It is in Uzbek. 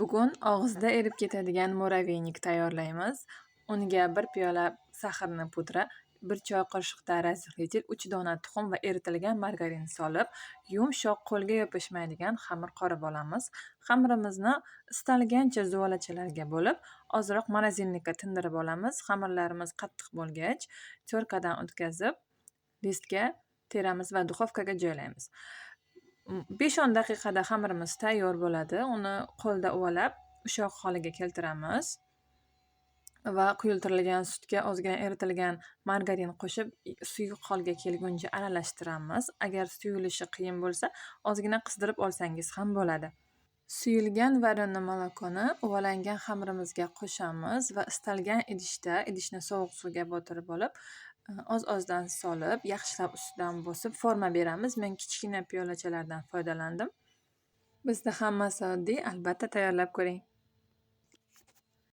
Bugun og'izda erib ketadigan mo'raviynik tayyorlaymiz. Unga bir piyola sahrni pudra, bir choy qoshiq razrixetil, uch dona tuxum va eritilgan margarin solib, yumshoq qo'lga yopishmaydigan xamir qorib olamiz. Xamirimizni istalgancha zuvalachalarga bo'lib, ozroq morozinnikka tindirib olamiz. Xamirlarimiz qattiq bo'lgach, cho'rkadan o'tkazib, listga teramiz va duxovkaga joylaymiz. Besh o'n daqiqada xamirimiz tayyor bo'ladi. Uni qo'lda uvalab, ushoq holiga keltiramiz va quyultirilgan sutga ozgina eritilgan margarin qo'shib, suyuq holga kelguncha aralashtiramiz. Agar suyulishi qiyin bo'lsa, ozgina qizdirib olsangiz ham bo'ladi. Suyulgan varenniy molokoni uvalangan xamirimizga qo'shamiz va istalgan idishda, idishni sovuq suvga botirib olib, oz ozdan solib, yaxshilab ustidan bosib forma beramiz. Men kichkina piyolachalardan foydalandim. Bizda hammasi oddiy, albatta tayyorlab ko'ring.